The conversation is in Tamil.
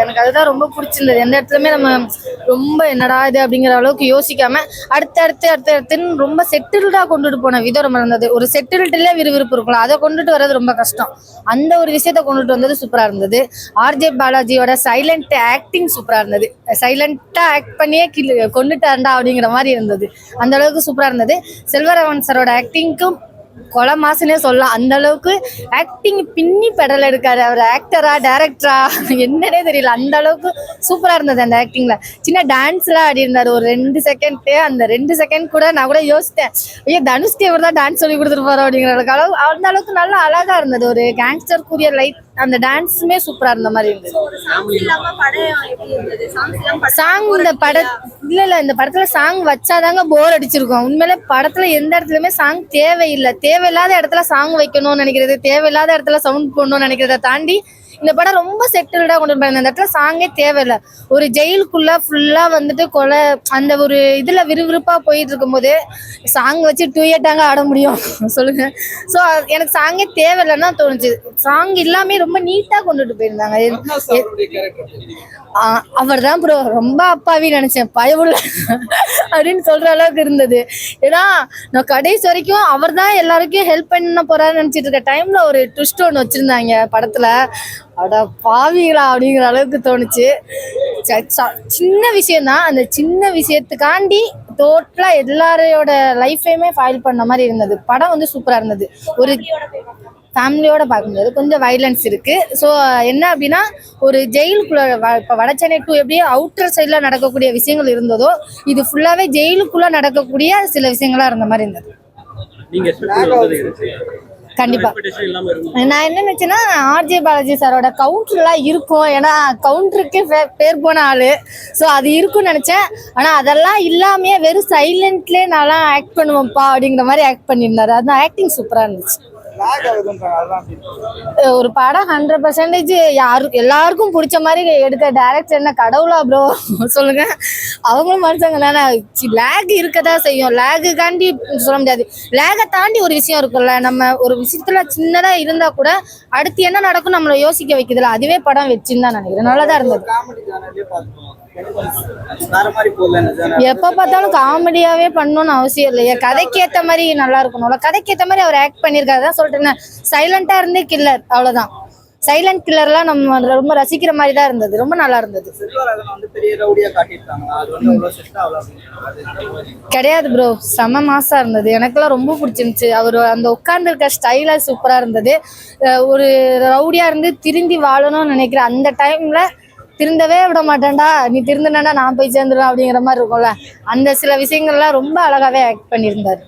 எனக்கு அதுதான் ரொம்ப பிடிச்சிருந்தது. எந்த இடத்துலயுமே நம்ம ரொம்ப என்னடா இது அப்படிங்கிற அளவுக்கு யோசிக்காம அடுத்து அடுத்து அடுத்து அடுத்துன்னு ரொம்ப செட்டில்டா கொண்டுட்டு போன விதம் ரொம்ப இருந்தது. ஒரு செட்டில்டுல விறுவிறுப்பு இருக்கும்ல அதை கொண்டுட்டு வர்றது ரொம்ப கஷ்டம். அந்த ஒரு விஷயத்த கொண்டுட்டு வந்தது சூப்பரா இருந்தது. ஆர்ஜே பாலாஜியோட சைலண்ட் ஆக்டிங் சூப்பரா இருந்தது. சைலண்டா ஆக்ட் பண்ணியே கில் கொண்டுட்டாண்டா அப்படிங்கிற மாதிரி இருந்தது. அந்த அளவுக்கு சூப்பரா இருந்தது. செல்வரவன் சாரோட ஆக்டிங்க்கும் கொலை மாசுனே சொல்லலாம். அந்த அளவுக்கு ஆக்டிங் பின்னி பெடல் எடுக்காரு. அவர் ஆக்டரா டேரக்டரா என்னன்னே தெரியல. அந்த அளவுக்கு சூப்பரா இருந்தது அந்த ஆக்டிங்ல சின்ன டான்ஸ்லாம் ஆடி இருந்தாரு. ஒரு ரெண்டு செகண்ட் அந்த ரெண்டு செகண்ட் கூட நான் கூட யோசித்தேன். ஐயோ தனுஷ்க்கு இவர் தான் டான்ஸ் சொல்லி கொடுத்துருப்பாரு அப்படிங்கிற அளவுக்கு. அளவு அந்த அளவுக்கு நல்லா அழகா இருந்தது. ஒரு கேங்ஸ்டர் கூறிய லைட் அந்த டான்ஸுமே சூப்பரா இருந்த மாதிரி இருந்தது. சாங் இந்த பட இல்ல இல்ல இந்த படத்துல சாங் வச்சாதாங்க போர் அடிச்சிருக்கும். உண்மையிலே படத்துல எந்த இடத்துலயுமே சாங் தேவையில்லை. தேவையில்லாத இடத்துல சாங் வைக்கணும்னு நினைக்கிறது தேவையில்லாத இடத்துல சவுண்ட் போடணும்னு நினைக்கிறத தாண்டி இந்த படம் ரொம்ப செட்டில்டா கொண்டு போயிருந்த அந்த இடத்துல சாங்கே தேவையில்லை. ஒரு ஜெயிலுக்குள்ள ஃபுல்லா வந்துட்டு கொலை அந்த ஒரு இதுல விறுவிறுப்பா போயிட்டு இருக்கும்போது சாங் வச்சு டூயட்டாங்க ஆட முடியும். சொல்லுங்க. ஸோ எனக்கு சாங்கே தேவையில்லைன்னு தோணுச்சு. சாங் எல்லாமே ரொம்ப நீட்டா கொண்டுட்டு போயிருந்தாங்க. அவர் தான் ப்ரோ ரொம்ப அப்பாவி நினைச்சேன். பயவுள்ள அப்படின்னு சொல்ற அளவுக்கு இருந்தது. ஏன்னா நான் கடைசி வரைக்கும் அவர் தான் எல்லாருக்கும் ஹெல்ப் பண்ண போறாருன்னு நினைச்சிட்டு இருக்க டைம்ல ஒரு ட்விஸ்ட் ஒன்று வச்சிருந்தாங்க படத்துல. அட பாவிங்களா அப்படிங்கிற அளவுக்கு தோணுச்சு. ச- ச- சின்ன விஷயம் தான் அந்த சின்ன விஷயத்துக்காண்டி டோட்டலா எல்லாரையோட லைஃபையுமே ஃபைல் பண்ண மாதிரி இருந்தது. படம் வந்து சூப்பரா இருந்தது. ஒரு ஃபேமிலியோட பார்க்கும்போது கொஞ்சம் வைலன்ஸ் இருக்கு. ஸோ என்ன அப்படின்னா ஒரு ஜெயிலுக்குள்ள வ- இப்ப வடச்சென்னை டூ எப்படியோ அவுட்டர் சைடில் நடக்கக்கூடிய விஷயங்கள் இருந்ததோ இது ஃபுல்லாவே ஜெயிலுக்குள்ள நடக்கக்கூடிய சில விஷயங்களா இருந்த மாதிரி இருந்தது. கண்டிப்பா. நான் என்ன நினைச்சேன்னா ஆர்ஜே பாலாஜி சாரோட கவுண்டர்லாம் இருக்கும். ஏன்னா கவுண்டருக்கு பேர் போன ஆளு. ஸோ அது இருக்கும்னு நினைச்சேன். ஆனா அதெல்லாம் இல்லாமயே வெறும் சைலண்ட்லேயே நான்லாம் ஆக்ட் பண்ணுவேன்ப்பா அப்படிங்கிற மாதிரி ஆக்ட் பண்ணியிருந்தாரு. அது ஆக்டிங் சூப்பரா இருந்துச்சு. ஒரு படம் ஹண்ட்ரட் பர்சன்டேஜ் யாரு எல்லாருக்கும் பிடிச்ச மாதிரி எடுக்க டேரக்டர் என்ன? கடவுளா ப்ரோ சொல்லுங்க. அவங்களும் மனுஷங்க தானே லேக் இருக்கதா செய்யும். லேகுக்காண்டி சொல்ல முடியாது. லேகை தாண்டி ஒரு விஷயம் இருக்கும்ல. நம்ம ஒரு விஷயத்துல சின்னதா இருந்தா கூட அடுத்து என்ன நடக்கும் நம்மளை யோசிக்க வைக்குதுல அதுவே படம் வச்சுன்னு தான் நினைக்கிறேன். நல்லதா இருந்தது. எப்ப பார்த்தாலும் காமெடியாவே பண்ணணும்னு அவசியம் இல்லையா கதைக்கு ஏத்த மாதிரி நல்லா இருக்கணும்ல கதைக்கு ஏத்த மாதிரி அவர் ஆக்ட் பண்ணியிருக்காரு. தான் சொல்லிட்டேன் சைலண்டா இருந்தே கில்லர் அவ்வளவுதான். சைலண்ட் கில்லர்லாம் நம்ம ரொம்ப ரசிக்கிற மாதிரி தான் இருந்தது. ரொம்ப நல்லா இருந்தது. கிடையாது ப்ரோ செம மாசா இருந்தது. எனக்கெல்லாம் ரொம்ப பிடிச்சிருந்துச்சு. அவர் அந்த உட்கார்ந்துருக்க ஸ்டைலா சூப்பரா இருந்தது. ஒரு ரவுடியா இருந்து திருந்தி வாழணும்னு நினைக்கிற அந்த டைம்ல திருந்தவே விட மாட்டேன்டா. நீ திருந்தினா நான் போய் சேர்ந்துருவேன் அப்படிங்கிற மாதிரி இருக்கும்ல. அந்த சில விஷயங்கள்லாம் ரொம்ப அழகாவே ஆக்ட் பண்ணியிருந்தாரு.